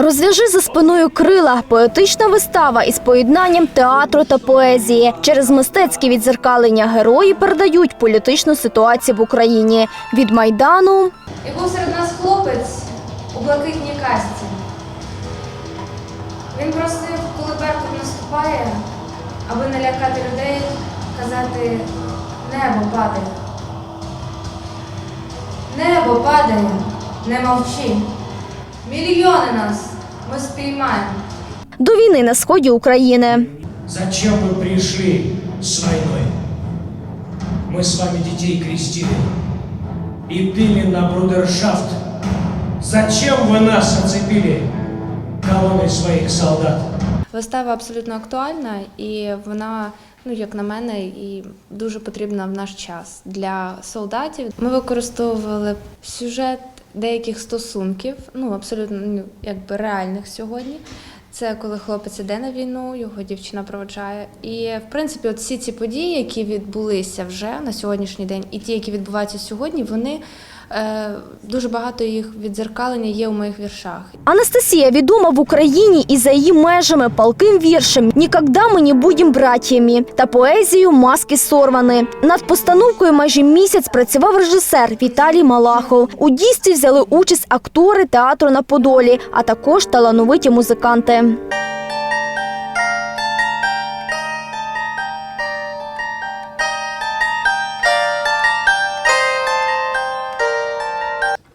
Розв'яжи за спиною крила поетична вистава із поєднанням театру та поезії. Через мистецьке відзеркалення герої передають політичну ситуацію в Україні від майдану І був серед нас хлопець у блакитній касті. Він просив, коли Беркут наступає, аби не лякати людей, казати небо падає. Небо падає, не мовчи. Мільйони нас ми спіймаємо. до війни на сході України. Зачем вы пришли с войной? Мы с вами детей крестили и пили на брудершафт. Зачем вы нас оцепили колонной своих солдат? Вистава абсолютно актуальна і вона, ну як на мене, і дуже потрібна в наш час для солдатів. Ми використовували сюжет деяких стосунків, ну абсолютно ну, якби реальних сьогодні. Це коли хлопець іде на війну, його дівчина проводжає. І в принципі, от всі ці події, які відбулися вже на сьогоднішній день, і ті, які відбуваються сьогодні, вони дуже багато їх відзеркалення є у моїх віршах. Анастасія відома в Україні і за її межами палким віршем «Нікогда ми не будем братьями» та поезією «Маски сорвані». Над постановкою майже місяць працював режисер Віталій Малахов. У дійстві взяли участь актори театру на Подолі, а також талановиті музиканти.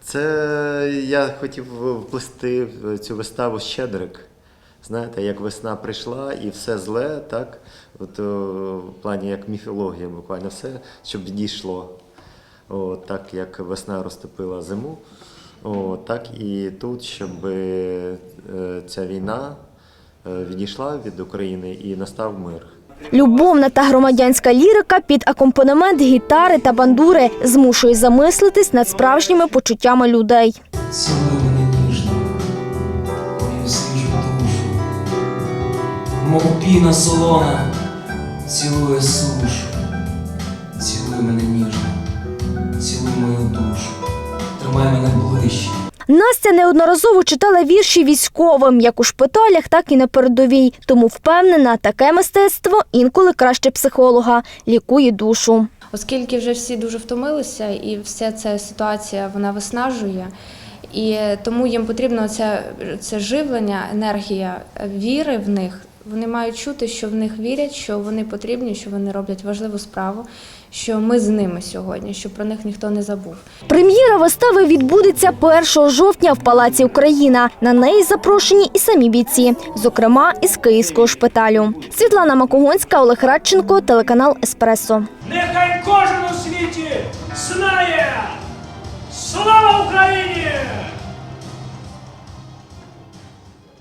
Це я хотів вплести в цю виставу Щедрик. Знаєте, як весна прийшла і все зле, так? От, о, в плані як міфологія, буквально все, щоб відійшло. О, так як весна розтопила зиму, о, так і тут, щоб е, ця війна е, відійшла від України і настав мир. Любовна та громадянська лірика під акомпанемент гітари та бандури змушує замислитись над справжніми почуттями людей. Цілуй мене ніжно, мою свіжу душу, мов піна солона, цілує сушу, цілуй мене ніжно, цілуй мою душу, тримай мене ближче. Настя неодноразово читала вірші військовим, як у шпиталях, так і на передовій. Тому впевнена, таке мистецтво інколи краще психолога лікує душу. Оскільки вже всі дуже втомилися, і вся ця ситуація вона виснажує. І тому їм потрібно це, це живлення, енергія віри в них. Вони мають чути, що в них вірять, що вони потрібні, що вони роблять важливу справу, що ми з ними сьогодні, що про них ніхто не забув. Прем'єра вистави відбудеться 1 жовтня в Палаці Україна. На неї запрошені і самі бійці, зокрема із Київського шпиталю. Світлана Макогонська, Олег Радченко, телеканал Еспресо. Нехай кожен у світі знає слава Україні.